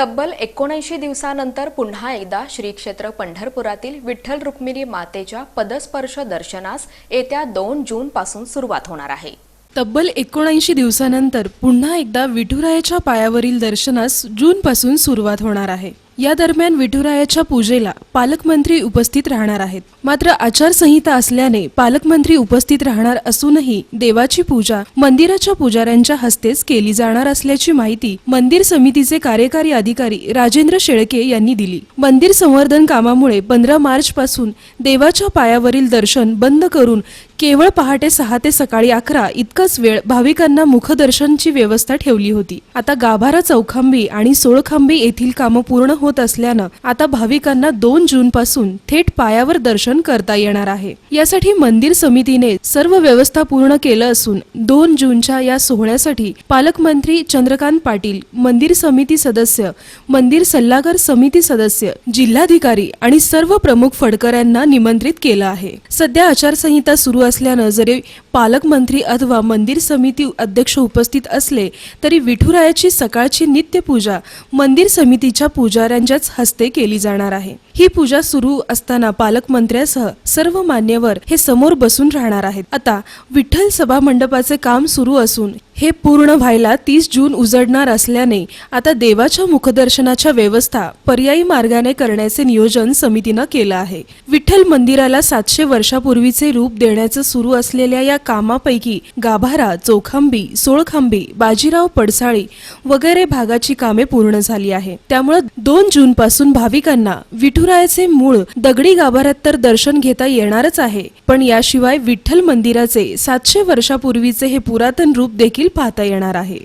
तब्बल एकोणऐंशी दिवसानंतर पुन्हा एकदा श्री क्षेत्र पंढरपुरातील विठ्ठल रुक्मिणी मातेच्या पदस्पर्श दर्शनास येत्या दोन जून पासून सुरुवात होणार आहे. तब्बल एकोणऐंशी दिवसानंतर पुन्हा एकदा विठुरायाच्या पायावरील दर्शनास जूनपासून सुरुवात होणार आहे. या दरम्यान विठुरायाच्या पूजेला पालकमंत्री उपस्थित राहणार आहेत. मात्र आचारसंहिता असल्याने पालकमंत्री उपस्थित राहणार असूनही देवाची पूजा मंदिराच्या पुजाऱ्यांच्या हस्तेच केली जाणार असल्याची माहिती मंदिर समितीचे कार्यकारी अधिकारी राजेंद्र शेळके यांनी दिली. मंदिर संवर्धन कामामुळे पंधरा मार्च पासून देवाच्या पायावरील दर्शन बंद करून केवळ पहाटे सहा ते सकाळी अकरा इतकाच वेळ भाविकांना मुखदर्शनची व्यवस्था ठेवली होती. आता गाभारा चौखांबी आणि सोळखांबी येथील कामं पूर्ण होत असल्यानं आता भाविकांना दोन जून पासून थेट पायावर दर्शन करता येणार आहे. यासाठी मंदिर समितीने सर्व व्यवस्था पूर्ण केलं असून दोन जूनच्या या सोहळ्यासाठी पालकमंत्री चंद्रकांत पाटील मंदिर समिती सदस्य मंदिर सल्लागार समिती सदस्य जिल्हाधिकारी आणि सर्व प्रमुख फडकऱ्यांना निमंत्रित केलं आहे. सध्या आचारसंहिता सुरू असल्यानं जरी पालकमंत्री अथवा मंदिर समिती अध्यक्ष उपस्थित असले तरी विठुरायाची सकाळची नित्यपूजा मंदिर समितीच्या पुजाऱ्यांच्याच हस्ते केली जाणार आहे. ही पूजा सुरू असताना पालकमंत्र्यासह सर्व मान्यवर हे समोर बसून राहणार आहेत. आता विठ्ठल सभा मंडपाचे काम सुरू असून हे पूर्ण व्हायला तीस जून उजडणार असल्याने आता देवाच्या मुखदर्शनाच्या व्यवस्था पर्यायी मार्गाने करण्याचे नियोजन समितीनं केलं आहे. विठ्ठल मंदिराला सातशे वर्षापूर्वीचे रूप देण्याचं सुरू असलेल्या या कामापैकी गाभारा चोखांबी सोळखांबी बाजीराव पडसाळी वगैरे भागाची कामे पूर्ण झाली आहे. त्यामुळे दोन जून पासून भाविकांना विठुरायाचे मूळ दगडी गाभाऱ्यात तर दर्शन घेता येणारच आहे. पण याशिवाय विठ्ठल मंदिराचे सातशे वर्षापूर्वीचे हे पुरातन रूप देखील पाहता येणार आहे.